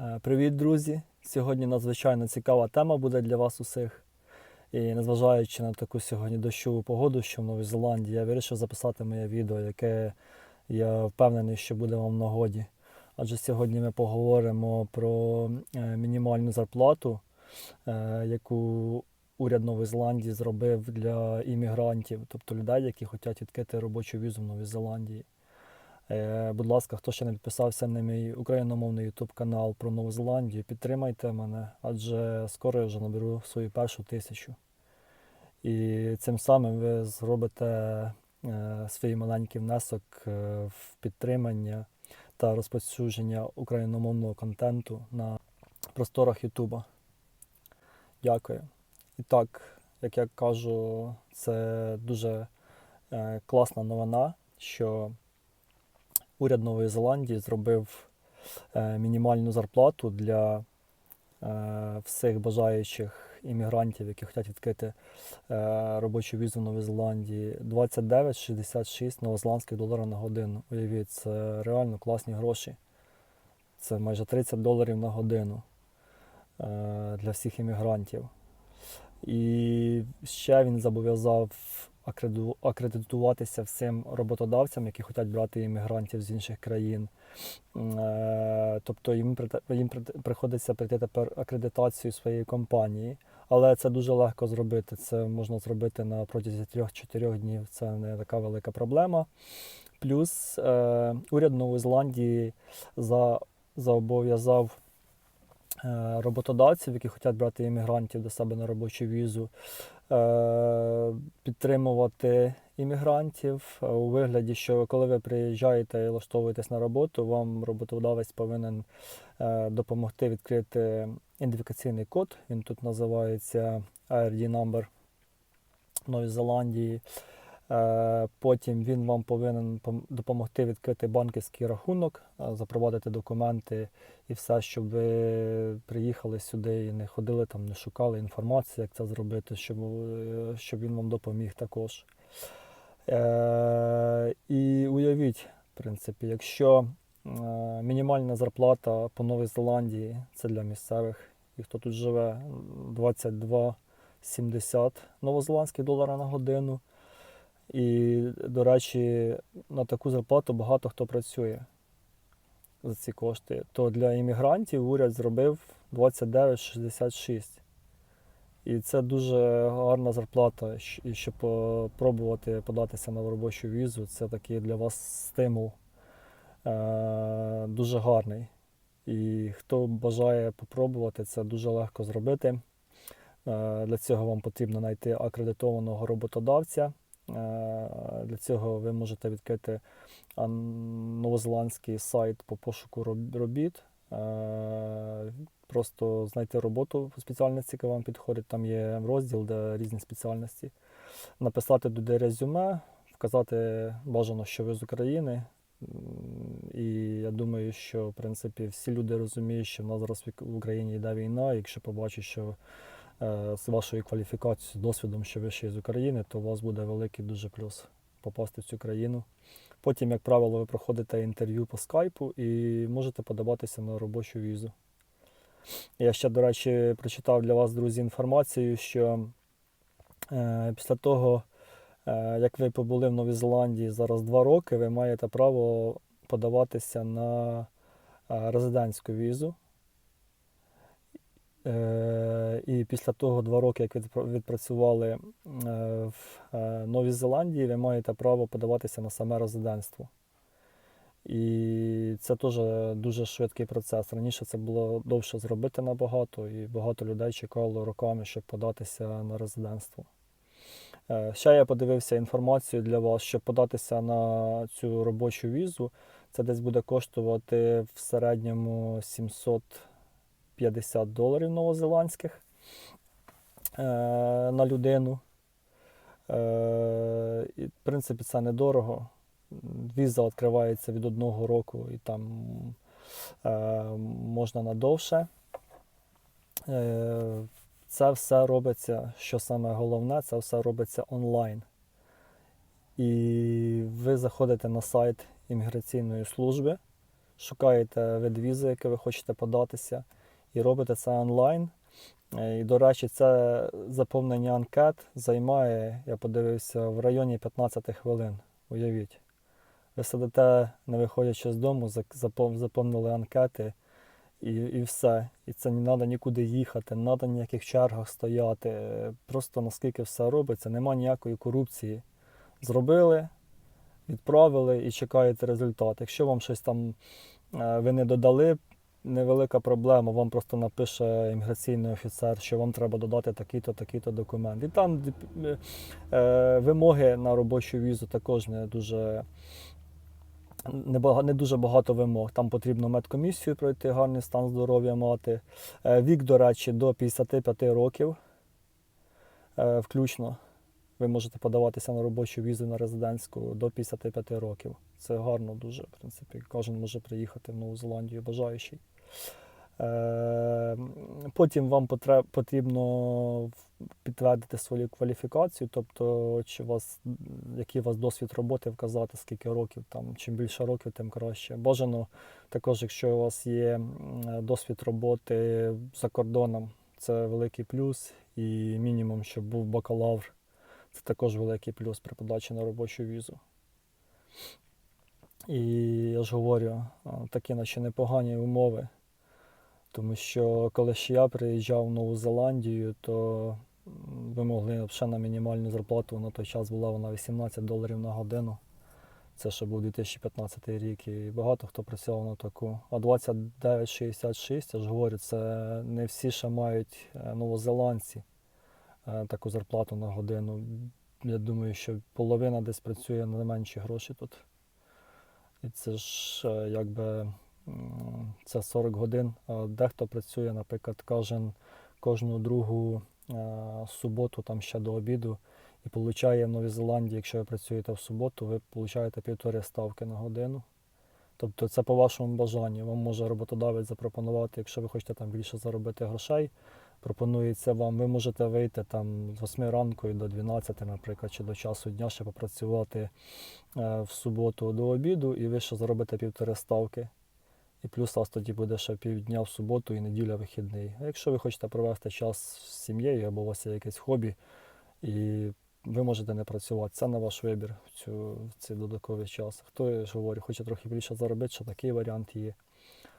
Е, Привіт, друзі! Сьогодні надзвичайно цікава тема буде для вас усіх. І незважаючи на таку сьогодні дощову погоду, що в Новій Зеландії, я вирішив записати моє відео, яке я впевнений, що буде вам нагоді. Адже сьогодні ми поговоримо про е, мінімальну зарплату, е, яку уряд Нової Зеландії зробив для іммігрантів, тобто людей, які хочуть відкрити робочу візу в Новій Зеландії. Е, Будь ласка, хто ще не підписався на мій україномовний YouTube канал про Нову Зеландію, підтримайте мене, адже скоро я вже наберу свою першу тисячу. І цим самим ви зробите е, свій маленький внесок е, в підтримання та розповсюдження україномовного контенту на просторах Ютуба. Дякую. І так, як я кажу, це дуже класна новина, що уряд Нової Зеландії зробив е, мінімальну зарплату для е, всіх бажаючих іммігрантів, які хочуть відкрити е, робочу візу в Новій Зеландії. 29,66 новозеландських доларів на годину. Уявіть, це реально класні гроші. Це майже 30 доларів на годину для всіх іммігрантів. І ще він зобов'язав акредитуватися всім роботодавцям, які хочуть брати іммігрантів з інших країн. Е, Тобто їм, їм приходиться пройти тепер акредитацію своєї компанії. Але це дуже легко зробити. Це можна зробити на протязі 3-4 днів. Це не така велика проблема. Плюс е, уряд Нової Зеландії за, роботодавців, які хочуть брати іммігрантів до себе на робочу візу, е, підтримувати іммігрантів е, у вигляді, що коли ви приїжджаєте і влаштовуєтесь на роботу, вам роботодавець повинен е, допомогти відкрити ідентифікаційний код. Він тут називається IRD number в Новій Зеландії. Е, Потім він вам повинен допомогти відкрити банківський рахунок, е, запровадити документи і все, щоб ви приїхали сюди і не ходили там, не шукали інформацію, як це зробити, щоб, е, щоб він вам допоміг також. І уявіть, в принципі, якщо мінімальна зарплата по Новій Зеландії це для місцевих, і хто тут живе 22,70 новозеландських долара на годину. І, до речі, на таку зарплату багато хто працює за ці кошти. То для іммігрантів уряд зробив 29,66. І це дуже гарна зарплата. Щоб спробувати податися на робочу візу, це такий для вас стимул е, дуже гарний. І хто бажає попробувати, це дуже легко зробити. Е, Для цього вам потрібно знайти акредитованого роботодавця. Е, Для цього ви можете відкрити новозеландський сайт по пошуку робіт. Е, Просто знайти роботу спеціальності, яка вам підходить. Там є розділ, де різні спеціальності. Написати туди резюме, вказати бажано, що ви з України. І я думаю, що в принципі всі люди розуміють, що в нас зараз в Україні йде війна. Якщо побачать, що з вашою кваліфікацією, з досвідом, що ви ще з України, то у вас буде великий дуже плюс попасти в цю країну. Потім, як правило, ви проходите інтерв'ю по скайпу і можете подаватися на робочу візу. Я ще, до речі, прочитав для вас, друзі, інформацію, що е, після того, е, як ви побули в Новій Зеландії зараз два роки, ви маєте право подаватися на е, резидентську візу. Е, І після того два роки, як відпрацювали е, в е, Новій Зеландії, ви маєте право подаватися на саме резидентство. І це теж дуже швидкий процес. Раніше це було довше зробити набагато, і багато людей чекало роками, щоб податися на резидентство. Ще я подивився інформацію для вас, щоб податися на цю робочу візу. Це десь буде коштувати в середньому 750 доларів новозеландських е, на людину. Е, І, в принципі, це недорого. Віза відкривається від одного року і там е, можна надовше. Це все робиться, що саме головне, це все робиться онлайн. І ви заходите на сайт імміграційної служби, шукаєте вид візи, яке ви хочете податися, і робите це онлайн. Е, І, до речі, це заповнення анкет займає, я подивився, в районі 15 хвилин. Уявіть. Ви сидите, не виходячи з дому, заповнили анкети і, і все. І це не треба нікуди їхати, не треба ніяких чергах стояти. Просто наскільки все робиться, нема ніякої корупції. Зробили, відправили і чекаєте результат. Якщо вам щось там е, ви не додали, невелика проблема, вам просто напише імміграційний офіцер, що вам треба додати такий-то, такий-то документ. І там е, е, вимоги на робочу візу також не дуже. Не, не дуже багато вимог. Там потрібно медкомісію пройти, гарний стан здоров'я мати. Е, Вік, до речі, до 55 років е, включно. Ви можете подаватися на робочу візу на резидентську до 55 років. Це гарно дуже, в принципі. Кожен може приїхати в Нову Зеландію бажаючий. Е, Потім вам потрібно підтвердити свою кваліфікацію, тобто чи вас, який у вас досвід роботи вказати, скільки років, там, чим більше років, тим краще. Бажано також, якщо у вас є досвід роботи за кордоном, це великий плюс, і мінімум, щоб був бакалавр, це також великий плюс при подачі на робочу візу. І я ж говорю, такі наче непогані умови. Тому що коли ще я приїжджав в Нову Зеландію, то ви могли взагалі на мінімальну зарплату на той час була вона 18 доларів на годину. Це ще був 2015 рік, і багато хто працював на таку. А 29,66, я ж говорю, це не всі ще мають е, новозеландці е, таку зарплату на годину. Я думаю, що половина десь працює на менші гроші тут. І це ж е, якби це 40 годин. Дехто працює, наприклад, кожен, кожну другу е, суботу там ще до обіду і получає в Новій Зеландії, якщо ви працюєте в суботу, ви получаєте півтори ставки на годину. Тобто це по вашому бажанню. Вам може роботодавець запропонувати, якщо ви хочете там більше заробити грошей, пропонується вам, ви можете вийти там з 8 ранку і до 12, наприклад, чи до часу дня ще попрацювати е, в суботу до обіду, і ви ще заробите півтори ставки. І плюс вас тоді буде ще півдня в суботу і неділя вихідний. А якщо ви хочете провести час з сім'єю або у вас є якесь хобі, і ви можете не працювати, це на ваш вибір в, цю, в цей додатковий час. Хто я ж говорю, хоче трохи більше заробити, що такий варіант є.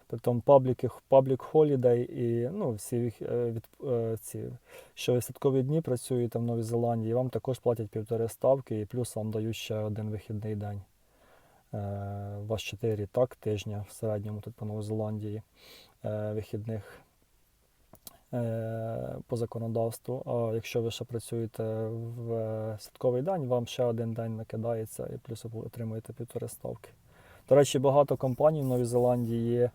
Притом пабліки, паблік холідей і ну, всі е, від, е, ці, що ви святкові дні працюєте в Новій Зеландії, вам також платять півтори ставки і плюс вам дають ще один вихідний день. Е, вас 4 так тижня в середньому тут по Новій Зеландії е, вихідних е, по законодавству. А якщо ви ще працюєте в святковий день, вам ще один день накидається і плюс ви отримуєте півтори ставки. До речі, багато компаній в Новій Зеландії є,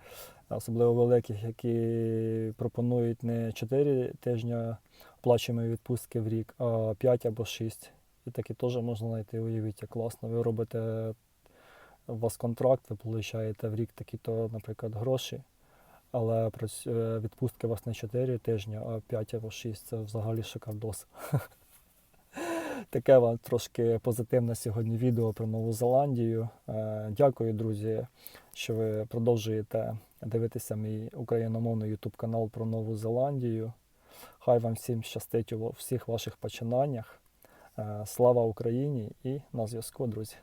особливо великих, які пропонують не 4 тижні оплачуємої відпустки в рік, а 5 або 6. І такі теж можна знайти, уявіть, як класно. Ви робите у вас контракт, ви получаєте в рік такі-то, наприклад, гроші, але е, відпустки у вас не 4 тижні, а 5 або 6. Це взагалі шикардос. Таке вам трошки позитивне сьогодні відео про Нову Зеландію. Е, Дякую, друзі, що ви продовжуєте дивитися мій україномовний YouTube канал про Нову Зеландію. Хай вам всім щастить у всіх ваших починаннях. Е, Слава Україні і на зв'язку, друзі!